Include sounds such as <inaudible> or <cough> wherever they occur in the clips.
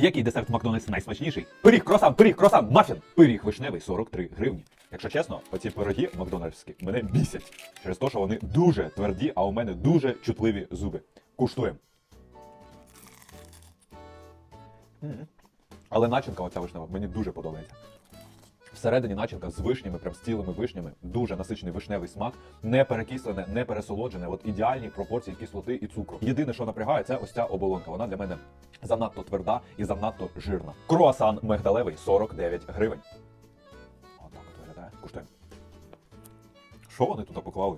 Який десерт Макдональдс найсмачніший? Пиріг, кросан, пиріг, кросан, мафін. Пиріг вишневий 43 гривні. Якщо чесно, оці пироги макдональдські мене бісять через те, що вони дуже тверді, а у мене дуже чутливі зуби. Куштуємо. Але начинка оця вишнева мені дуже подобається. Всередині начинка з вишнями, прям з цілими вишнями, дуже насичений вишневий смак, не перекислене, не пересолоджене, от ідеальні пропорції кислоти і цукру. Єдине, що напрягає, це ось ця оболонка. Вона для мене занадто тверда і занадто жирна. Круасан мигдалевий 49 гривень. Отак от виглядає. Куштуємо. Що вони тут поклали?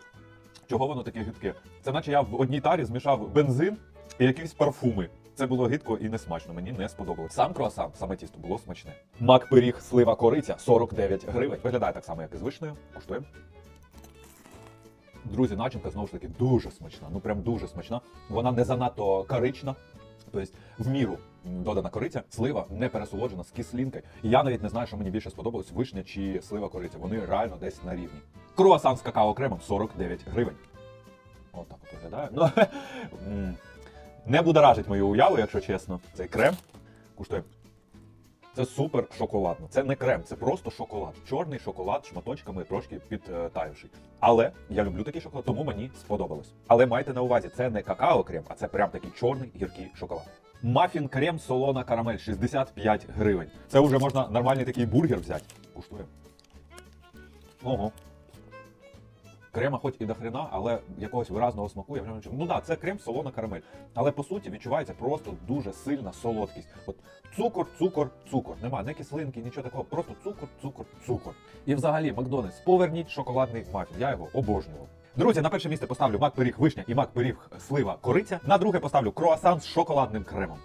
Чого воно таке гидке? Це наче я в одній тарі змішав бензин і якісь парфуми. Це було гидко і несмачно, мені не сподобалось. Сам круасан, саме тісто було смачне. Мак пиріг слива кориця 49 гривень. Виглядає так само, як і з вишнею. Куштуємо. Друзі, начинка знову ж таки дуже смачна. Ну прям дуже смачна. Вона не занадто корична. Тобто в міру додана кориця, слива не пересолоджена з кислинкою. Я навіть не знаю, що мені більше сподобалось, вишня чи слива кориця. Вони реально десь на рівні. Круасан з какао кремом 49 гривень. Отак от виглядає. Ну, <laughs> не будоражить мою уяву, якщо чесно. Цей крем куштує. Це супер шоколадно. Це не крем, це просто шоколад. Чорний шоколад шматочками трошки підтаявший. Але я люблю такий шоколад, тому мені сподобалось. Але майте на увазі, це не какао крем, а це прям такий чорний гіркий шоколад. Мафін крем солона карамель 65 гривень. Це вже можна нормальний такий бургер взяти. Куштуємо. Ого. Крема хоч і до хрена, але якогось виразного смаку я вже не. Ну да, це крем солона карамель. Але по суті відчувається просто дуже сильна солодкість. От цукор, цукор, цукор. Нема не кислинки, нічого такого. Просто цукор, цукор, цукор. І взагалі, Макдональдс, поверніть шоколадний мафін. Я його обожнював. Друзі, на перше місце поставлю мак пиріг вишня і мак пиріг слива кориця. На друге поставлю круасан з шоколадним кремом.